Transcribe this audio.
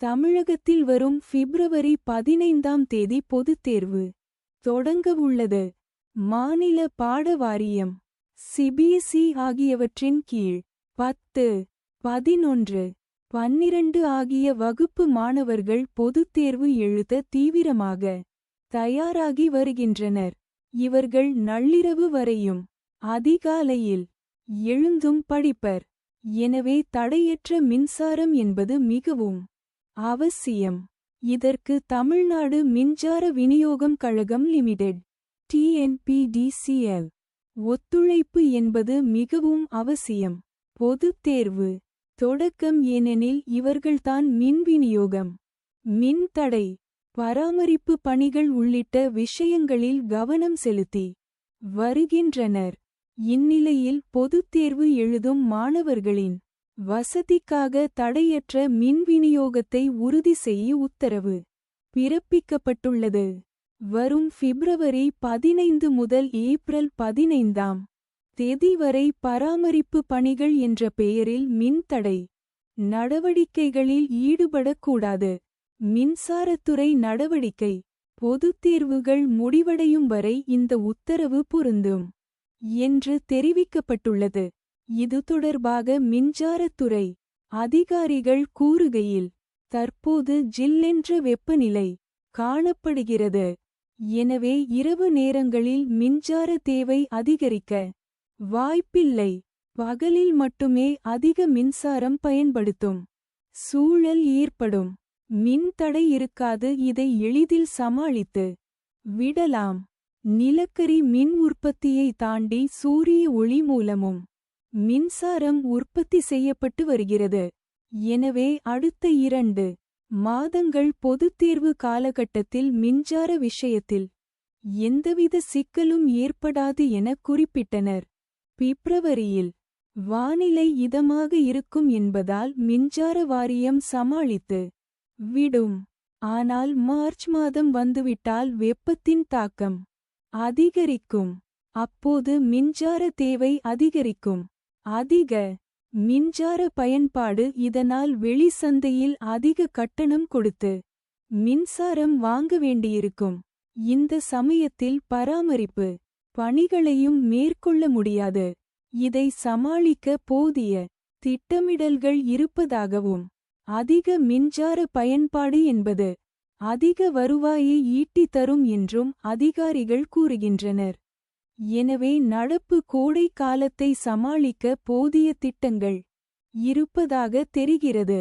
தமிழகத்தில் வரும் பிப்ரவரி பதினைந்தாம் தேதி பொதுத் தேர்வு தொடங்கவுள்ளது மாநில பாட வாரியம் சிபிஎஸ்இ ஆகியவற்றின் கீழ் பத்து பதினொன்று பன்னிரண்டு ஆகிய வகுப்பு மாணவர்கள் பொதுத் தேர்வு எழுத தீவிரமாக தயாராகி வருகின்றனர். இவர்கள் நள்ளிரவு வரையும் அதிகாலையில் எழுந்தும் படிப்பர். எனவே தடையற்ற மின்சாரம் என்பது மிகவும் அவசியம். இதற்கு தமிழ்நாடு மின்சார விநியோகம் கழகம் லிமிடெட் டிஎன்பிடிசிஎல் ஒத்துழைப்பு என்பது மிகவும் அவசியம். பொதுத் தேர்வு. தொடக்கம் ஏனெனில் இவர்கள்தான் மின் விநியோகம். மின் தடை. பராமரிப்பு பணிகள் உள்ளிட்ட விஷயங்களில் கவனம் செலுத்தி வருகின்றனர். இந்நிலையில் பொதுத் தேர்வு எழுதும் மாணவர்களின் வசதிக்காக தடையற்ற மின் விநியோகத்தை உறுதி செய்ய உத்தரவு. பிறப்பிக்கப்பட்டுள்ளது. வரும் பிப்ரவரி பதினைந்து முதல் ஏப்ரல் பதினைந்தாம் தேதி வரை பராமரிப்பு பணிகள் என்ற பெயரில் மின்தடை நடவடிக்கைகளில் ஈடுபடக்கூடாது. மின்சாரத்துறை நடவடிக்கை. பொதுத் தேர்வுகள் முடிவடையும் வரை இந்த உத்தரவு பொருந்தும். என்று தெரிவிக்கப்பட்டுள்ளது. இது தொடர்பாக மின்சாரத்துறை அதிகாரிகள் கூறுகையில் தற்போது ஜில்லென்ற வெப்பநிலை காணப்படுகிறது. எனவே இரவு நேரங்களில் மின்சார தேவை அதிகரிக்க வாய்ப்பில்லை. பகலில் மட்டுமே அதிக மின்சாரம் பயன்படுத்தும் சூழல் ஏற்படும். மின் தடை இருக்காது இதை எளிதில் சமாளித்து விடலாம். நிலக்கரி மின் உற்பத்தியை தாண்டி சூரிய ஒளி மூலமும் மின்சாரம் உற்பத்தி செய்யப்பட்டு வருகிறது. எனவே அடுத்த இரண்டு மாதங்கள் பொதுத் தேர்வு காலகட்டத்தில் மின்சார விஷயத்தில் எந்தவித சிக்கலும் ஏற்படாது என குறிப்பிட்டனர். பிப்ரவரியில் வானிலை இதமாக இருக்கும் என்பதால் மின்சார வாரியம் சமாளித்து விடும். ஆனால் மார்ச் மாதம் வந்துவிட்டால் வெப்பத்தின் தாக்கம் அதிகரிக்கும். அப்போது மின்சார தேவை அதிகரிக்கும். அதிக மின்சார பயன்பாடு இதனால் வெளிச்சந்தையில் அதிக கட்டணம் கொடுத்து மின்சாரம் வாங்க வேண்டியிருக்கும். இந்த சமயத்தில் பராமரிப்பு பணிகளையும் மேற்கொள்ள முடியாது. இதை சமாளிக்க போதிய திட்டமிடல்கள் இருப்பதாகவும் அதிக மின்சார பயன்பாடு என்பது அதிக வருவாயை ஈட்டித் தரும் என்றும் அதிகாரிகள் கூறுகின்றனர். எனவே நடப்பு கோடை காலத்தை சமாளிக்க போதிய திட்டங்கள் இருப்பதாக தெரிகிறது.